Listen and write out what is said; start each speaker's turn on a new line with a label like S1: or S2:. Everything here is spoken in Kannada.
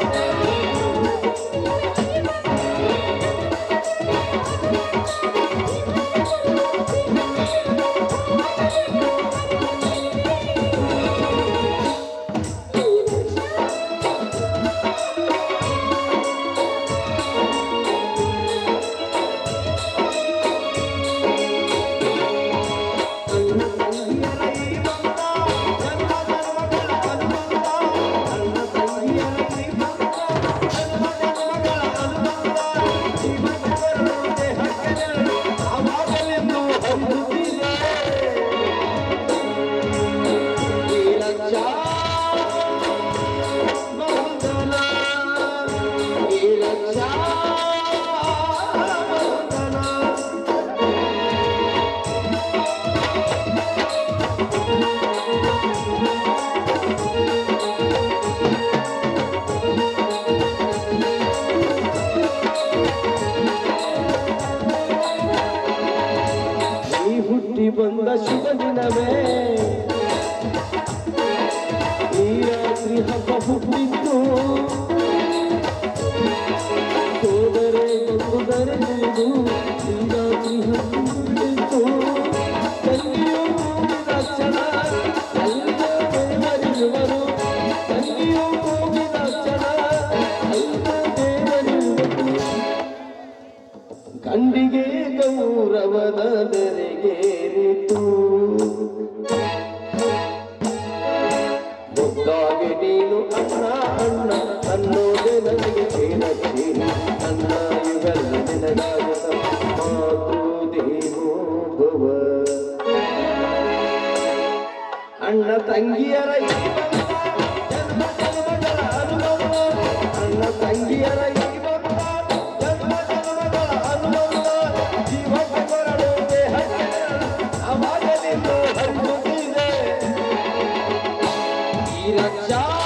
S1: Thank you. ಬಂದ ಶುಭ ದಿನವೇ ಈ ರಾತ್ರಿ ಹಬ್ಬ ಹುಟ್ಟಿದ್ದು ಹೋದರೆ ಬಂದುದರೆ ನೀನು ಈ ರಾತ್ರಿ ಹಬ್ಬ ಪರ್ವದ ನೆರೆಗೇರಿತು ಅಣ್ಣ ಅಣ್ಣ, ಅನ್ನೋದೆ ನನಗೆ ಕೇಳತ್ತೀನಿ ನನ್ನ ಇವೆಲ್ಲ ನಿನಗಾಗದ ಮಾತೃ ದೇವೋಭವ ಅಣ್ಣ ತಂಗಿಯರ ಜನ್ಮ ಜನ್ಮಗಳ ಅನುಭವ. ಅಣ್ಣ ತಂಗಿಯರ ಜೀವ 奖